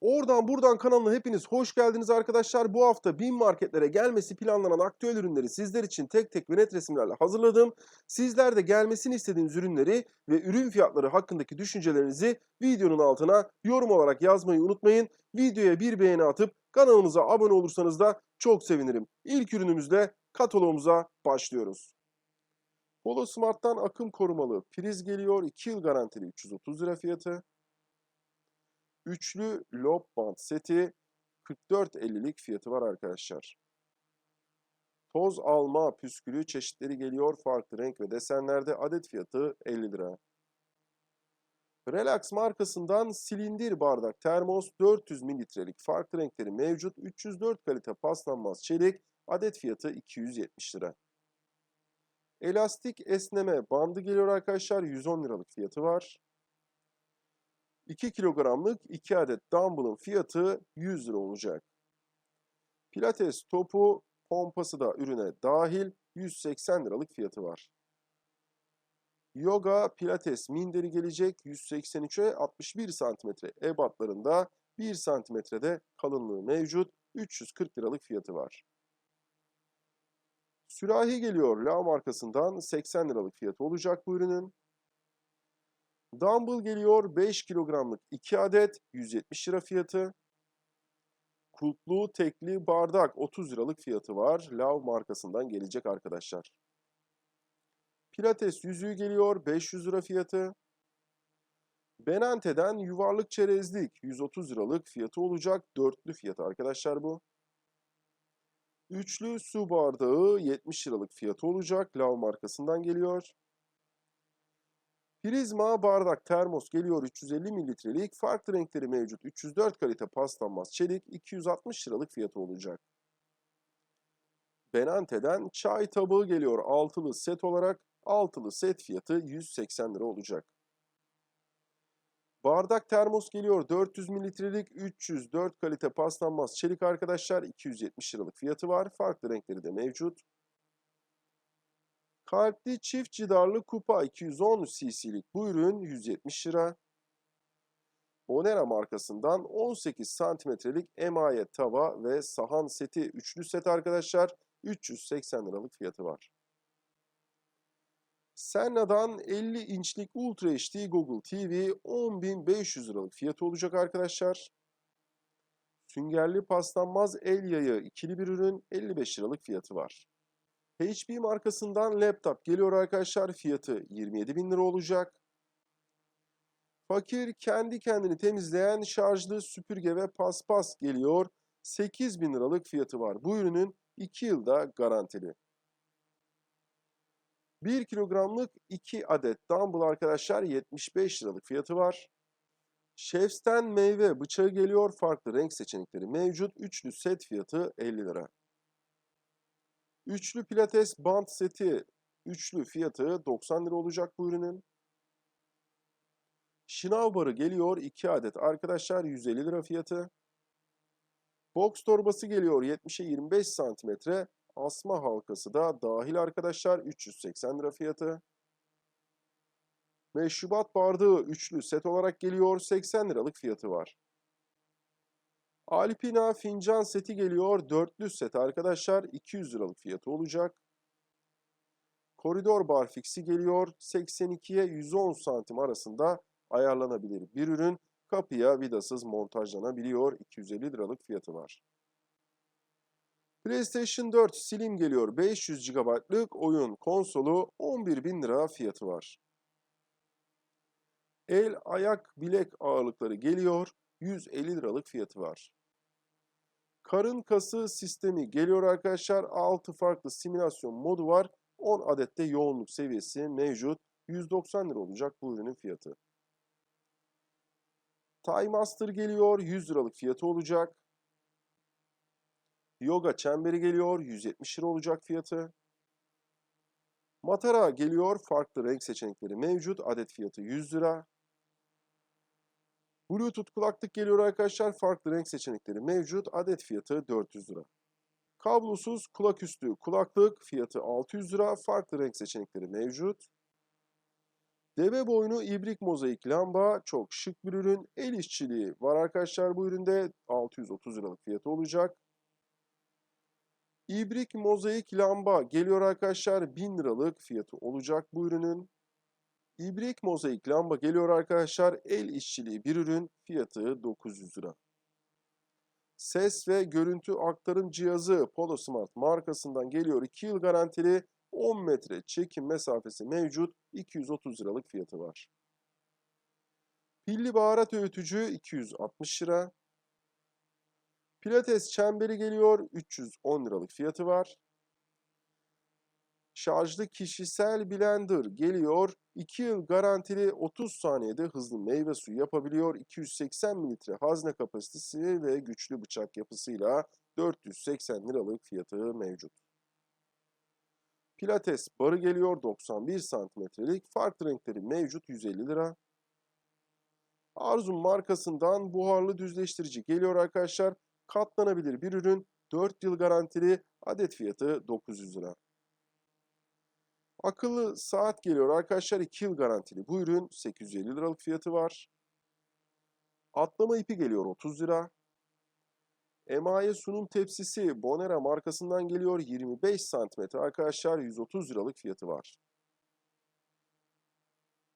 Oradan buradan kanalına hepiniz hoş geldiniz arkadaşlar. Bu hafta bin marketlere gelmesi planlanan aktüel ürünleri sizler için tek tek ve net resimlerle hazırladım. Sizler de gelmesini istediğiniz ürünleri ve ürün fiyatları hakkındaki düşüncelerinizi videonun altına yorum olarak yazmayı unutmayın. Videoya bir beğeni atıp kanalımıza abone olursanız da çok sevinirim. İlk ürünümüzle kataloğumuza başlıyoruz. Polo Smart'tan akım korumalı priz geliyor. 2 yıl garantili 330 lira fiyatı. Üçlü lob band seti 44.50'lik fiyatı var arkadaşlar. Toz alma püskülü çeşitleri geliyor farklı renk ve desenlerde adet fiyatı 50 lira. Relax markasından silindir bardak termos 400 mililitrelik farklı renkleri mevcut 304 kalite paslanmaz çelik adet fiyatı 270 lira. Elastik esneme bandı geliyor arkadaşlar 110 liralık fiyatı var. 2 kilogramlık 2 adet dumbbell'ın fiyatı 100 lira olacak. Pilates topu pompası da ürüne dahil 180 liralık fiyatı var. Yoga pilates minderi gelecek 183'e 61 santimetre ebatlarında 1 santimetrede kalınlığı mevcut 340 liralık fiyatı var. Sürahi geliyor La markasından 80 liralık fiyatı olacak bu ürünün. Dumbbell geliyor 5 kilogramlık 2 adet 170 lira fiyatı. Kulplu tekli bardak 30 liralık fiyatı var. Lav markasından gelecek arkadaşlar. Pilates yüzüğü geliyor 500 lira fiyatı. Benante'den yuvarlık çerezlik 130 liralık fiyatı olacak. Dörtlü fiyatı arkadaşlar bu. Üçlü su bardağı 70 liralık fiyatı olacak. Lav markasından geliyor. Prizma bardak termos geliyor 350 mililitrelik. Farklı renkleri mevcut. 304 kalite paslanmaz çelik 260 liralık fiyatı olacak. Benante'den çay tabağı geliyor altılı set olarak. Altılı set fiyatı 180 lira olacak. Bardak termos geliyor 400 mililitrelik 304 kalite paslanmaz çelik arkadaşlar 270 liralık fiyatı var. Farklı renkleri de mevcut. Kalpli çift cidarlı kupa 210 cc'lik bu ürün 170 lira. Bonera markasından 18 santimetrelik emaye tava ve sahan seti üçlü set arkadaşlar 380 liralık fiyatı var. Senna'dan 50 inçlik Ultra HD Google TV 10.500 liralık fiyatı olacak arkadaşlar. Süngerli paslanmaz el yayı ikili bir ürün 55 liralık fiyatı var. HP markasından laptop geliyor arkadaşlar. Fiyatı 27 bin lira olacak. Fakir kendi kendini temizleyen şarjlı süpürge ve paspas geliyor. 8 bin liralık fiyatı var. Bu ürünün 2 yılda garantili. 1 kilogramlık 2 adet dumbbell arkadaşlar 75 liralık fiyatı var. Chef'ten meyve bıçağı geliyor. Farklı renk seçenekleri mevcut. Üçlü set fiyatı 50 lira. Üçlü pilates band seti üçlü fiyatı 90 lira olacak bu ürünün. Şınav barı geliyor 2 adet arkadaşlar 150 lira fiyatı. Box torbası geliyor 70'e 25 santimetre. Asma halkası da dahil arkadaşlar 380 lira fiyatı. Meşrubat bardağı üçlü set olarak geliyor 80 liralık fiyatı var. Alpina fincan seti geliyor. Dörtlü set arkadaşlar. 200 liralık fiyatı olacak. Koridor barfiksi geliyor. 82'ye 110 santim arasında ayarlanabilir bir ürün. Kapıya vidasız montajlanabiliyor. 250 liralık fiyatı var. PlayStation 4 Slim geliyor. 500 GB'lık oyun konsolu 11.000 lira fiyatı var. El, ayak, bilek ağırlıkları geliyor. 150 liralık fiyatı var. Karın kası sistemi geliyor arkadaşlar. 6 farklı simülasyon modu var. 10 adette yoğunluk seviyesi mevcut. 190 lira olacak bu ürünün fiyatı. Time Master geliyor. 100 liralık fiyatı olacak. Yoga çemberi geliyor. 170 lira olacak fiyatı. Matara geliyor. Farklı renk seçenekleri mevcut. Adet fiyatı 100 lira. Bluetooth kulaklık geliyor arkadaşlar. Farklı renk seçenekleri mevcut. Adet fiyatı 400 lira. Kablosuz kulaküstü kulaklık fiyatı 600 lira. Farklı renk seçenekleri mevcut. Deve boynu ibrik mozaik lamba çok şık bir ürün. El işçiliği var arkadaşlar bu üründe 630 liralık fiyatı olacak. İbrik mozaik lamba geliyor arkadaşlar 1000 liralık fiyatı olacak bu ürünün. İbrik mozaik lamba geliyor arkadaşlar el işçiliği bir ürün fiyatı 900 lira. Ses ve görüntü aktarım cihazı Polo Smart markasından geliyor 2 yıl garantili 10 metre çekim mesafesi mevcut 230 liralık fiyatı var. Pilli baharat öğütücü 260 lira. Pilates çemberi geliyor 310 liralık fiyatı var. Şarjlı kişisel blender geliyor 2 yıl garantili 30 saniyede hızlı meyve suyu yapabiliyor. 280 mililitre hazne kapasitesi ve güçlü bıçak yapısıyla 480 liralık fiyatı mevcut. Pilates barı geliyor 91 santimetrelik. Farklı renkleri mevcut 150 lira. Arzum markasından buharlı düzleştirici geliyor arkadaşlar. Katlanabilir bir ürün 4 yıl garantili adet fiyatı 900 lira. Akıllı saat geliyor arkadaşlar 2 yıl garantili. Bu ürün 850 liralık fiyatı var. Atlama ipi geliyor 30 lira. Emaye sunum tepsisi Bonera markasından geliyor 25 cm arkadaşlar 130 liralık fiyatı var.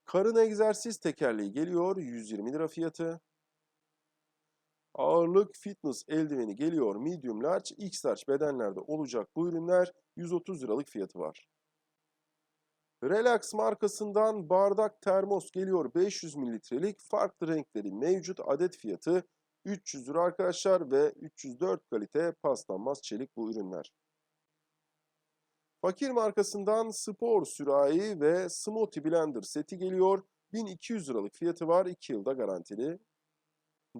Karın egzersiz tekerleği geliyor 120 lira fiyatı. Ağırlık fitness eldiveni geliyor medium large, x large bedenlerde olacak bu ürünler 130 liralık fiyatı var. Relax markasından bardak termos geliyor 500 mililitrelik farklı renkleri mevcut adet fiyatı 300 lira arkadaşlar ve 304 kalite paslanmaz çelik bu ürünler. Fakir markasından spor sürahi ve smoothie blender seti geliyor. 1200 liralık fiyatı var 2 yılda garantili.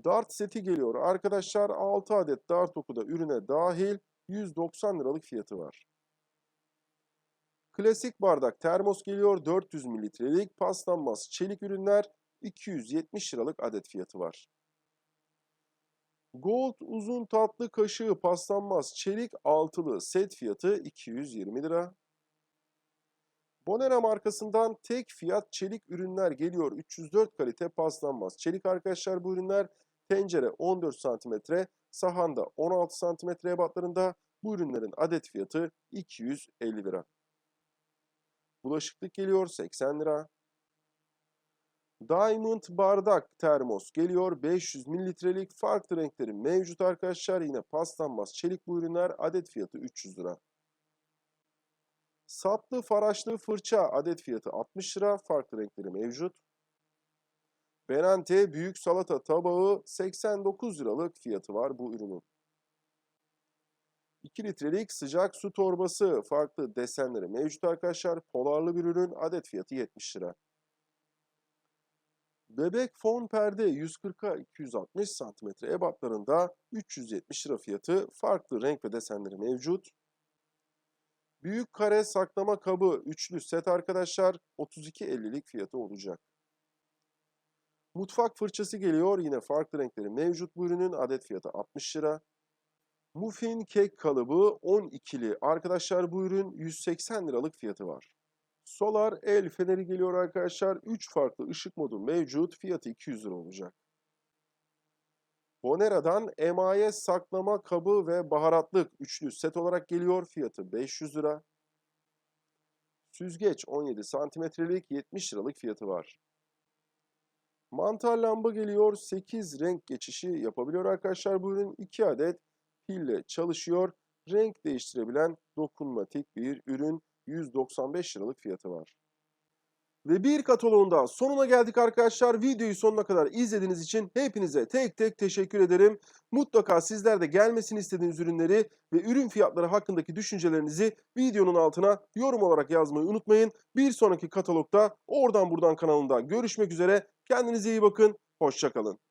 Dart seti geliyor arkadaşlar 6 adet dart oku da ürüne dahil 190 liralık fiyatı var. Klasik bardak termos geliyor 400 mililitrelik paslanmaz çelik ürünler 270 liralık adet fiyatı var. Gold uzun tatlı kaşığı paslanmaz çelik altılı set fiyatı 220 lira. Bonera markasından tek fiyat çelik ürünler geliyor. 304 kalite paslanmaz. Çelik arkadaşlar bu ürünler tencere 14 cm, sahanda 16 cm ebatlarında bu ürünlerin adet fiyatı 250 lira. Bulaşıklık geliyor 80 lira. Diamond bardak termos geliyor 500 mililitrelik farklı renkleri mevcut arkadaşlar. Yine paslanmaz çelik bu ürünler adet fiyatı 300 lira. Saplı faraşlı fırça adet fiyatı 60 lira farklı renkleri mevcut. Benante büyük salata tabağı 89 liralık fiyatı var bu ürünün. 2 litrelik sıcak su torbası farklı desenleri mevcut arkadaşlar. Polarlı bir ürün adet fiyatı 70 lira. Bebek fon perde 140'a 260 cm ebatlarında 370 lira fiyatı farklı renk ve desenleri mevcut. Büyük kare saklama kabı üçlü set arkadaşlar 32.50'lik fiyatı olacak. Mutfak fırçası geliyor yine farklı renkleri mevcut bu ürünün adet fiyatı 60 lira. Muffin kek kalıbı 12'li arkadaşlar bu ürün 180 liralık fiyatı var. Solar el feneri geliyor arkadaşlar. 3 farklı ışık modu mevcut. Fiyatı 200 lira olacak. Bonera'dan emaye saklama kabı ve baharatlık üçlü set olarak geliyor. Fiyatı 500 lira. Süzgeç 17 santimetrelik 70 liralık fiyatı var. Mantar lamba geliyor. 8 renk geçişi yapabiliyor arkadaşlar. Bu ürün 2 adet pille çalışıyor. Renk değiştirebilen dokunmatik bir ürün. 195 liralık fiyatı var. Ve bir kataloğun daha sonuna geldik arkadaşlar. Videoyu sonuna kadar izlediğiniz için hepinize tek tek teşekkür ederim. Mutlaka sizler de gelmesini istediğiniz ürünleri ve ürün fiyatları hakkındaki düşüncelerinizi videonun altına yorum olarak yazmayı unutmayın. Bir sonraki katalogda oradan buradan kanalında görüşmek üzere. Kendinize iyi bakın. Hoşçakalın.